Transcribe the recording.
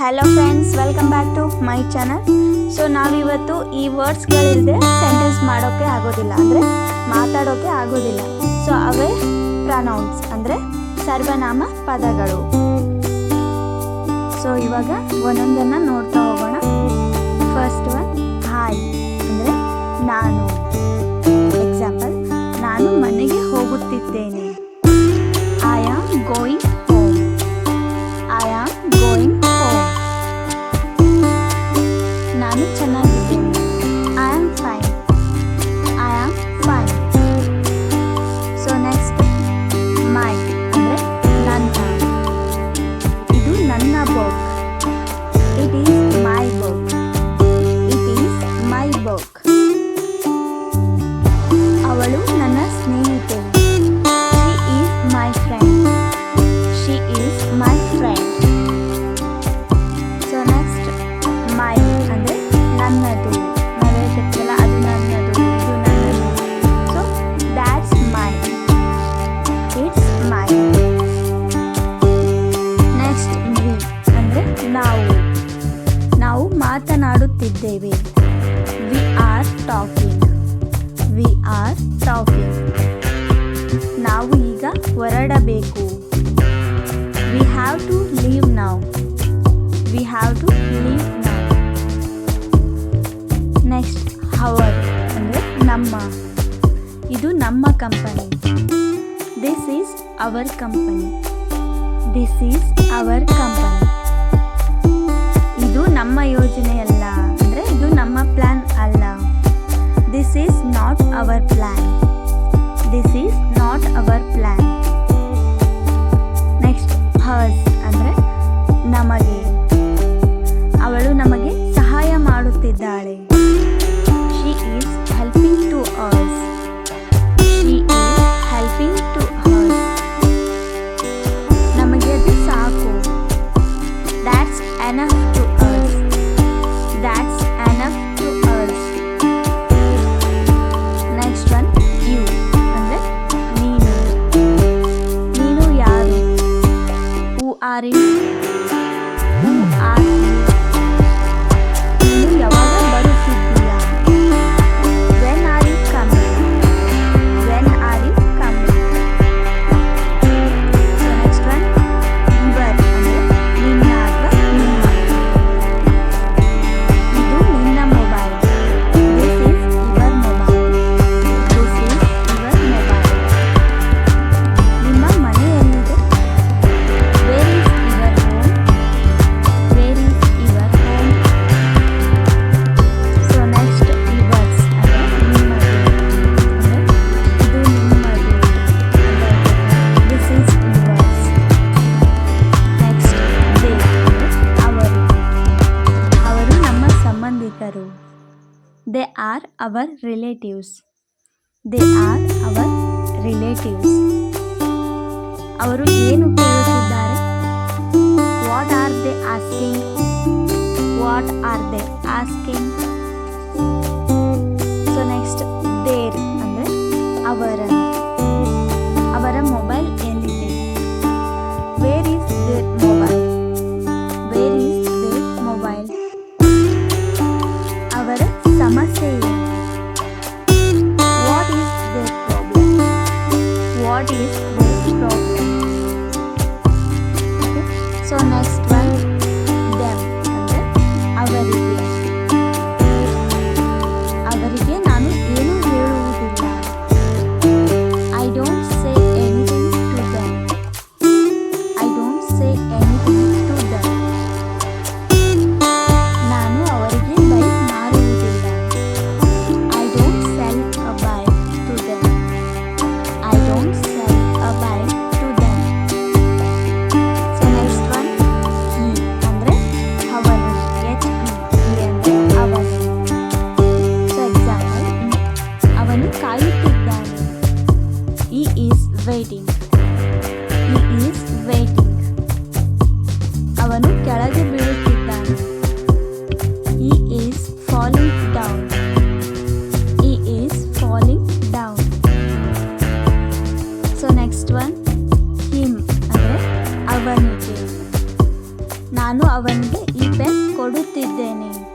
Hello friends welcome back to my channel so ನಾವಿವತ್ತು ಈ ವರ್ಡ್ಸ್ಗಳಿಲ್ಲದೆ ಸೆಂಟೆನ್ಸ್ ಮಾಡೋಕ್ಕೆ ಆಗೋದಿಲ್ಲ. ಅಂದರೆ ಮಾತಾಡೋಕ್ಕೆ ಆಗೋದಿಲ್ಲ. ಸೊ ಅವೇ ಪ್ರನೌನ್ಸ್ ಅಂದರೆ ಸರ್ವನಾಮ ಪದಗಳು. ಸೊ ಇವಾಗ ಒಂದೊಂದನ್ನು ನೋಡ್ತಾ ಹೋಗೋಣ. ಫಸ್ಟ್ ಒನ್ ಹಾಯ್ ಅಂದರೆ ನಾನು. ಎಕ್ಸಾಂಪಲ್ ನಾನು ಮನೆಗೆ ಹೋಗುತ್ತಿದ್ದೇನೆ. ಐ ಆಮ್ ಗೋಯಿಂಗ್ ಹೊರಡಬೇಕು. We have to leave now we have to leave now next hour ಅಂದರೆ ನಮ್ಮ. ಇದು ನಮ್ಮ company this is our company this is our company ಇದು ನಮ್ಮ ಯೋಜನೆಯಲ್ಲ ಅಂದರೆ ಇದು ನಮ್ಮ ಪ್ಲ್ಯಾನ್ ಅಲ್ಲ. This is not our plan this is not our plan. Next, hers. Are our relatives they are our relatives ಅವರು ಏನು ಕೇಳುತ್ತಿದ್ದಾರೆ? What are they asking what are they asking Soreness ನಾನು ಅವನಿಗೆ ಈ ಪೆನ್ ಕೊಡುತ್ತಿದ್ದೇನೆ.